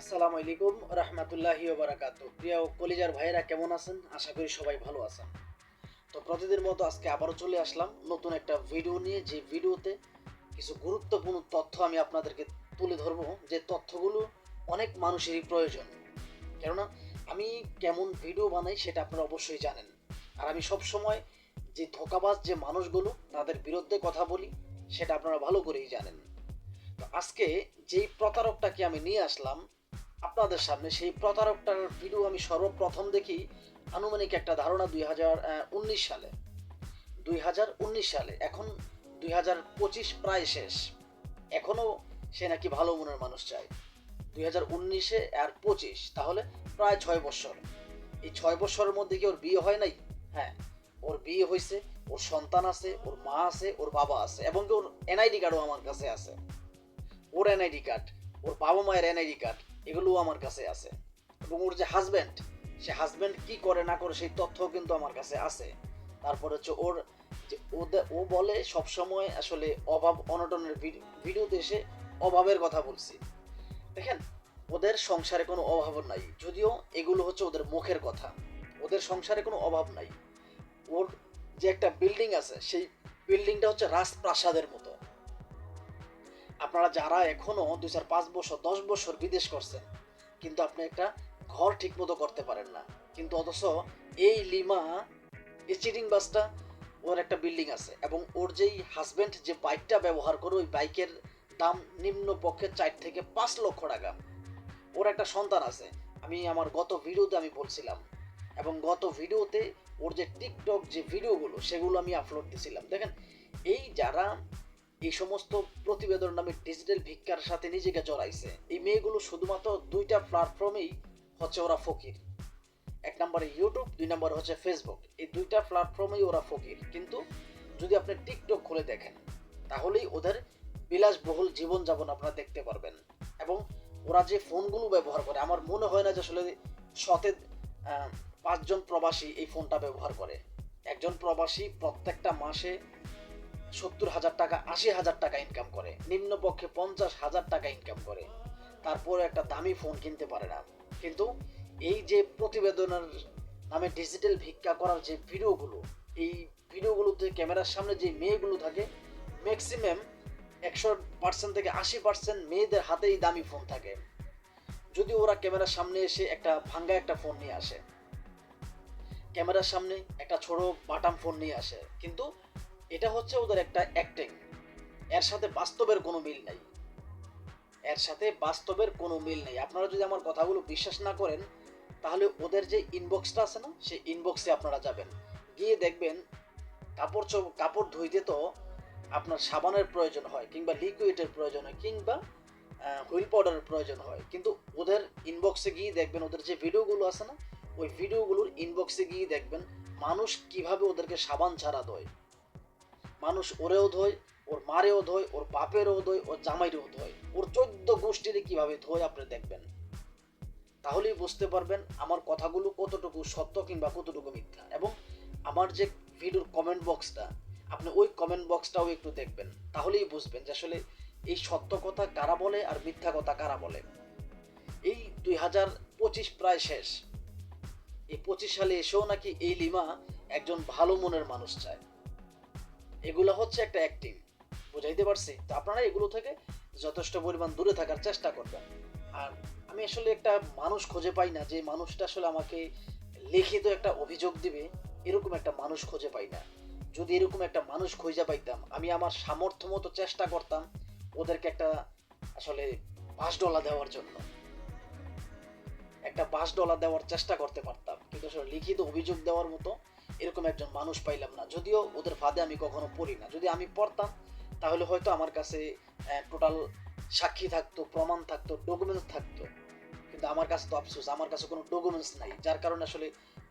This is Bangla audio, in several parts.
আসসালামু আলাইকুম, রহমতুল্লাহি বারাকাত প্রিয় কলিজার ভাইয়েরা, কেমন আছেন? আশা করি সবাই ভালো আছেন। তো প্রতিদিনের মতো আজকে আবারও চলে আসলাম নতুন একটা ভিডিও নিয়ে। যে ভিডিওতে কিছু গুরুত্বপূর্ণ তথ্য আমি আপনাদেরকে তুলে ধরবো। যে তথ্যগুলো অনেক মানুষেরই প্রয়োজন। কেননা, আমি কেমন ভিডিও বানাই সেটা আপনারা অবশ্যই জানেন। আর আমি সব সময় যে ধোকাবাজ যে মানুষগুলো, তাদের বিরুদ্ধে কথা বলি, সেটা আপনারা ভালো করেই জানেন। আজকে যেই প্রতারকটাকে আমি নিয়ে আসলাম আপনাদের সামনে সেই প্রতারকটার ভিডিও আমি সর্বপ্রথম দেখি আনুমানিক একটা ধারণা দুই হাজার উনিশ সালে। দুই হাজার উনিশ সালে, এখন দুই হাজার পঁচিশ প্রায় শেষ। এখনও সে নাকি ভালো মনের মানুষ চায় দুই হাজার উনিশে আর পঁচিশ, তাহলে প্রায় ছয় বছর। এই ছয় বছরের মধ্যে কি ওর বিয়ে হয় নাই? হ্যাঁ ওর বিয়ে হয়েছে ওর সন্তান আছে, ওর মা আছে, ওর বাবা আছে, এবং ওর এনআইডি কার্ডও আমার কাছে আছে। ওর এনআইডি কার্ড, ওর বাবা মায়ের এনআইডি কার্ড। এগুলোও আমার কাছে আছে। এবং ওর যে হাজব্যান্ড সে হাজব্যান্ড কি করে না করে সেই তথ্য কিন্তু আমার কাছে আছে। তারপর হচ্ছে ওর যে ও বলে সবসময় আসলে অভাব, অনটনের ভিডি- ভিডিওতে এসে অভাবের কথা বলছি। দেখেন, ওদের সংসারে কোনো অভাব নাই। যদিও এগুলো হচ্ছে ওদের মুখের কথা। ওদের সংসারে কোনো অভাব নাই। ওর যে একটা বিল্ডিং আছে, সেই বিল্ডিংটা হচ্ছে রাজপ্রাসাদের মতো। আপনারা যারা এখনও দুই চার পাঁচ বছর, দশ বছর বিদেশ করছেন, কিন্তু আপনি একটা ঘর ঠিক মতো করতে পারেন না। কিন্তু অথচ এই লিমা, এই চিটিং বাসটা, ওর একটা বিল্ডিং আছে এবং ওর যেই হাজবেন্ড যে বাইকটা ব্যবহার করে, ওই বাইকের দাম নিম্ন পক্ষে চার থেকে পাঁচ লক্ষ টাকা। ওর একটা সন্তান আছে। আমি আমার গত ভিডিওতে আমি বলছিলাম এবং গত ভিডিওতে ওর যে টিকটক যে ভিডিওগুলো, সেগুলো আমি আপলোড দিয়েছিলাম দেখেন, এই যারা এই সমস্ত প্রতিবেদন নামে ডিজিটাল ভিক্ষার সাথে নিজেকে জড়াইছে। এই মেয়েগুলো শুধুমাত্র দুইটা প্ল্যাটফর্মেই হচ্ছে ওরা ফকির। এক নম্বরে ইউটিউব দুই নম্বরে হচ্ছে ফেসবুক এই দুইটা প্ল্যাটফর্মেই ওরা ফকির। কিন্তু যদি আপনি টিকটক খুলে দেখেন তাহলেই ওদের বিলাসবহুল জীবনযাপন আপনারা দেখতে পারবেন। এবং ওরা যে ফোনগুলো ব্যবহার করে আমার মনে হয় না যে আসলে আহ, পাঁচজন প্রবাসী এই ফোনটা ব্যবহার করে। একজন প্রবাসী প্রত্যেকটা মাসে সত্তর হাজার টাকা, আশি হাজার টাকা ইনকাম করে নিম্ন পক্ষে পঞ্চাশ হাজার টাকা ইনকাম করে। তারপরে একটা দামি ফোন কিনতে পারে না। কিন্তু এই যে প্রতিবেদনের নামে ডিজিটাল ভিক্ষা করার যে ভিডিওগুলো, এই ভিডিওগুলোতে ক্যামেরার সামনে যে মেয়েগুলো থাকে ম্যাক্সিমাম একশো পার্সেন্ট থেকে আশি পার্সেন্ট মেয়েদের হাতেই দামি ফোন থাকে। যদি ওরা ক্যামেরার সামনে এসে একটা ভাঙ্গা একটা ফোন নিয়ে আসে, ক্যামেরার সামনে একটা ছোট বাটাম ফোন নিয়ে আসে, কিন্তু এটা হচ্ছে ওদের একটা অ্যাক্টিং এর সাথে বাস্তবের কোনো মিল নাই। এর সাথে বাস্তবের কোনো মিল নেই। আপনারা যদি আমার কথাগুলো বিশ্বাস না করেন, তাহলে ওদের যে ইনবক্সটা আছে না, সেই ইনবক্সে আপনারা যাবেন। গিয়ে দেখবেন কাপড় কাপড় ধুইতে তো আপনার সাবানের প্রয়োজন হয়, কিংবা লিকুইডের প্রয়োজন হয়, কিংবা হুইল পাউডারের প্রয়োজন হয়। কিন্তু ওদের ইনবক্সে গিয়ে দেখবেন, ওদের যে ভিডিওগুলো আছে না, ওই ভিডিওগুলোর ইনবক্সে গিয়ে দেখবেন মানুষ কীভাবে ওদেরকে সাবান ছাড়া দেয়। মানুষ ওরেও ধোয়, ওর মারেও ধোয়, ওর বাপেরও ধোয়, ওর জামাইরেও ধোয়। ওর চোদ্দ গোষ্ঠীর কীভাবে ধোয় আপনি দেখবেন? তাহলেই বুঝতে পারবেন আমার কথাগুলো কতটুকু সত্য কিংবা কতটুকু মিথ্যা। এবং আমার যে ভিডিওর কমেন্ট বক্সটা আপনি ওই কমেন্ট বক্সটাও একটু দেখবেন। তাহলেই বুঝবেন যে আসলে এই সত্য কথা কারা বলে আর মিথ্যা কথা কারা বলে। এই দুই হাজার পঁচিশ প্রায় শেষ। এই পঁচিশ সালে এসেও নাকি এই লিমা একজন ভালো মনের মানুষ চায়। এগুলো হচ্ছে একটা অ্যাক্টিং বুঝাইতে পারছি? তো আপনারা এগুলো থেকে যথেষ্ট পরিমাণ দূরে থাকার চেষ্টা করবেন। আর আমি আসলে একটা মানুষ খুঁজে পাই না, যে মানুষটা আসলে আমাকে লিখিত একটা অভিযোগ দিবে, এরকম একটা মানুষ খুঁজে পাই না। যদি এরকম একটা মানুষ খুঁজে পাইতাম, আমি আমার সামর্থ্য মতো চেষ্টা করতাম ওদেরকে একটা আসলে পাঁচ ডলা দেওয়ার জন্য। একটা পাঁচ ডলা দেওয়ার চেষ্টা করতে পারতাম। কিন্তু আসলে লিখিত অভিযোগ দেওয়ার মতো এরকম একজন মানুষ পাইলাম না। যদিও ওদের ফাঁদে আমি কখনো পড়ি না। যদি আমি পড়তাম, তাহলে হয়তো আমার কাছে টোটাল সাক্ষী থাকতো, প্রমাণ থাকতো ডকুমেন্টস থাকতো। কিন্তু আমার কাছে তো আফসোস, আমার কাছে কোনো ডকুমেন্টস নাই, যার কারণে আসলে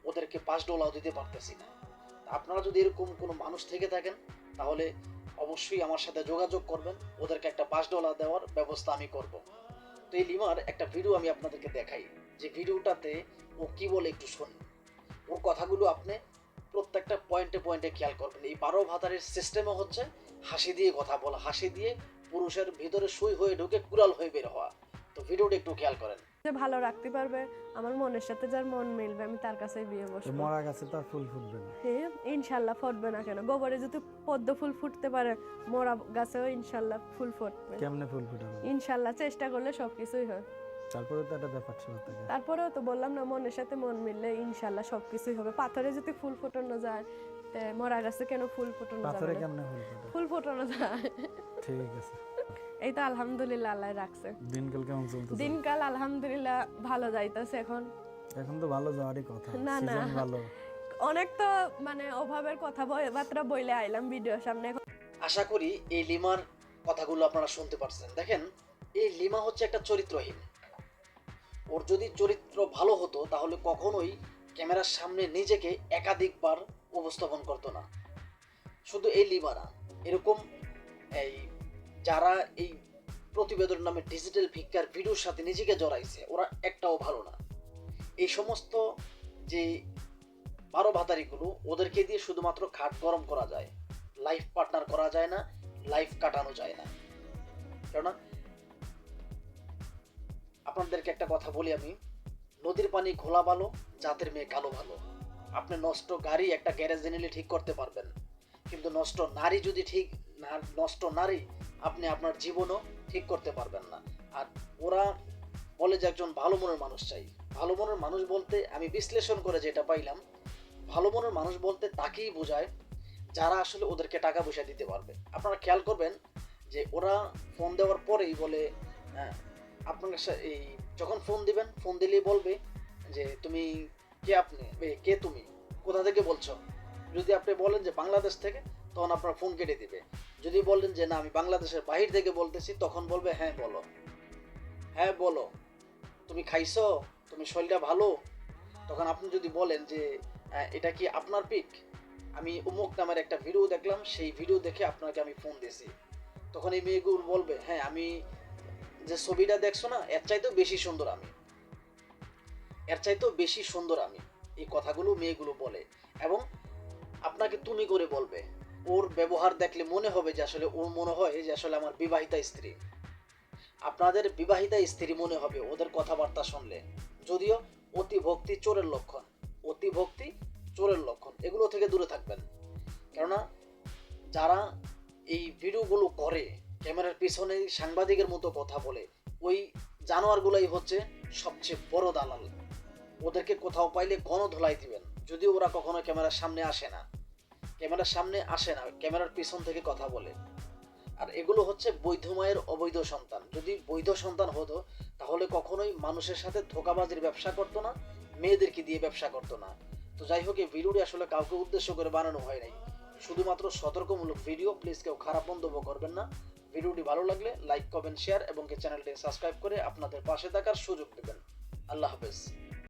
ওদেরকে পাঁচ ডলার দিতে পারতেছি না। আপনারা যদি এরকম কোনো মানুষ থেকে থাকেন, তাহলে অবশ্যই আমার সাথে যোগাযোগ করবেন, ওদেরকে একটা পাঁচ ডলার দেওয়ার ব্যবস্থা আমি করব। তো এই লিমার একটা ভিডিও আমি আপনাদেরকে দেখাই। যে ভিডিওটাতে ও কি বলে একটু শুনুন। ওর কথাগুলো আপনি প্রত্যেকটা পয়েন্টে পয়েন্টে খেয়াল করবেন। এই বারো ভাতারের সিস্টেমও হচ্ছে হাসি দিয়ে কথা বলা হাসি দিয়ে পুরুষের ভিতরে সুই হয়ে ঢুকে কুড়াল হয়ে বের হওয়া। তো ভিডিওটা একটু খেয়াল করেন। যে ভালো রাখতে পারবে আমার মনের সাথে যার মন মিলবে আমি তার কাছেই বিয়ে বসবো। মরা গাছে তো আর ফুল ফুটবে না। হ্যাঁ ইনশাল্লাহ ফুটবে না কেন? গোবরে যদি পদ্ম ফুল ফুটতে পারে মরা গাছেও ইনশাল্লাহ ফুল ফুটবে। কেমনে ফুল ফুটাবে? ইনশাল্লাহ চেষ্টা করলে সবকিছুই হয়। তারপরে তো একটা ব্যাপার ছিল থাকে তারপরেও তো বললাম না মনের সাথে মন মিললে ইনশাল্লাহ সবকিছুই হবে। পাথরে যদি ফুল ফোটানো যায় তে মরা গাছে কেন ফুল ফোটানো যাবে পাথরে? কেমনে ফুল ফুটে? ফুল ফোটানো যায়। ঠিক আছে। এই তো আলহামদুলিল্লাহ আল্লাহ রাখছে। দিনকাল কেমন চলতেছে? দিনকাল আলহামদুলিল্লাহ ভালো যাইতেছে এখন। এখন তো ভালো যাওয়ারই কথা না, না। ভালো। অনেক তো মানে অভাবের কথা বার্তা বইলে আইলাম ভিডিওর সামনে। আশা করি এই লিমার কথাগুলো আপনারা শুনতে পারছেন। দেখেন এই লিমা হচ্ছে একটা চরিত্রহীন। ওর যদি চরিত্র ভালো হতো, তাহলে কখনোই ক্যামেরার সামনে নিজেকে একাধিকবার উপস্থাপন করতো না। শুধু এই না এরকম এই যারা এই প্রতিবেদন নামে ডিজিটাল ভিক্ষার ভিডিওর সাথে নিজেকে জড়াইছে, ওরা একটাও ভালো না। এই সমস্ত যে বারো ভাতারিগুলো, ওদেরকে দিয়ে শুধুমাত্র খাট গরম করা যায়। লাইফ পার্টনার করা যায় না লাইফ কাটানো যায় না। কেননা আপনাদেরকে একটা কথা বলি আমি। নদীর পানি ঘোলা ভালো, জাতের মেয়ে কালো ভালো। আপনি নষ্ট গাড়ি একটা গ্যারেজে নিলে ঠিক করতে পারবেন। কিন্তু নষ্ট নারী যদি ঠিক নষ্ট নারী, আপনি আপনার জীবনও ঠিক করতে পারবেন না। আর ওরা বলে যে একজন ভালো মনের মানুষ চাই। ভালো মনের মানুষ বলতে আমি বিশ্লেষণ করে যেটা পাইলাম, ভালো মনের মানুষ বলতে তাকেই বোঝায় যারা আসলে ওদেরকে টাকা পয়সা দিতে পারবে। আপনারা খেয়াল করবেন যে ওরা ফোন দেওয়ার পরেই বলে হ্যাঁ আপনার এই যখন ফোন দিবেন ফোন দিলেই বলবে যে তুমি কে আপনি? কে তুমি? কোথা থেকে বলছো? যদি আপনি বলেন যে বাংলাদেশ থেকে তখন আপনার ফোন কেটে দিবে। যদি বলেন যে না আমি বাংলাদেশের বাহির থেকে বলতেছি তখন বলবে হ্যাঁ বলো। হ্যাঁ বলো। তুমি খাইছো? তুমি শরীরটা ভালো? তখন আপনি যদি বলেন যে আহ, এটা কি আপনার পিক? আমি উমুক নামের একটা ভিডিও দেখলাম সেই ভিডিও দেখে আপনাকে আমি ফোন দিয়েছি। তখন এই মেয়েগুলো বলবে হ্যাঁ আমি যে ছবিটা দেখছ না, এর চাইতেও বেশি সুন্দর আমি। এর চাইতেও বেশি সুন্দর আমি, এই কথাগুলো মেয়েগুলো বলে। এবং আপনাকে তুমি করে বলবে, ওর ব্যবহার দেখলে মনে হবে যে আসলে ওর মনে হয় যে আসলে আমার বিবাহিতা স্ত্রী। আপনাদের বিবাহিতা স্ত্রী মনে হবে, ওদের কথাবার্তা শুনলে। যদিও অতি ভক্তি চোরের লক্ষণ অতি ভক্তি চোরের লক্ষণ, এগুলো থেকে দূরে থাকবেন। কেননা, যারা এই ভিডিওগুলো করে ক্যামেরার পিছনে সাংবাদিকের মতো কথা বলে, ওই জানোয়ারগুলাই হচ্ছে সবচেয়ে বড় দালাল। ওদেরকে কোথাও পাইলে গণধোলাই দিবেন যদি ওরা কখনো ক্যামেরার সামনে আসে না। ক্যামেরার সামনে আসে না, ক্যামেরার পিছন থেকে কথা বলে। আর এগুলো হচ্ছে বৈধ মায়ের অবৈধ সন্তান। যদি বৈধ সন্তান হতো, তাহলে কখনোই মানুষের সাথে ধোকাবাজির ব্যবসা করতো না, মেয়েদেরকে দিয়ে ব্যবসা করতো না। তো যাই হোক, এই ভিডিওটি আসলে কাউকে উদ্দেশ্য করে বানানো হয় নাই। শুধুমাত্র সতর্কমূলক ভিডিও, প্লিজ কেউ খারাপ মন্তব্য করবেন না। ভিডিওটি ভালো লাগলে লাইক, কমেন্ট, শেয়ার এবং চ্যানেলটি সাবস্ক্রাইব করে আপনাদের পাশে থাকার সুযোগ দেবেন। আল্লাহ হাফেজ।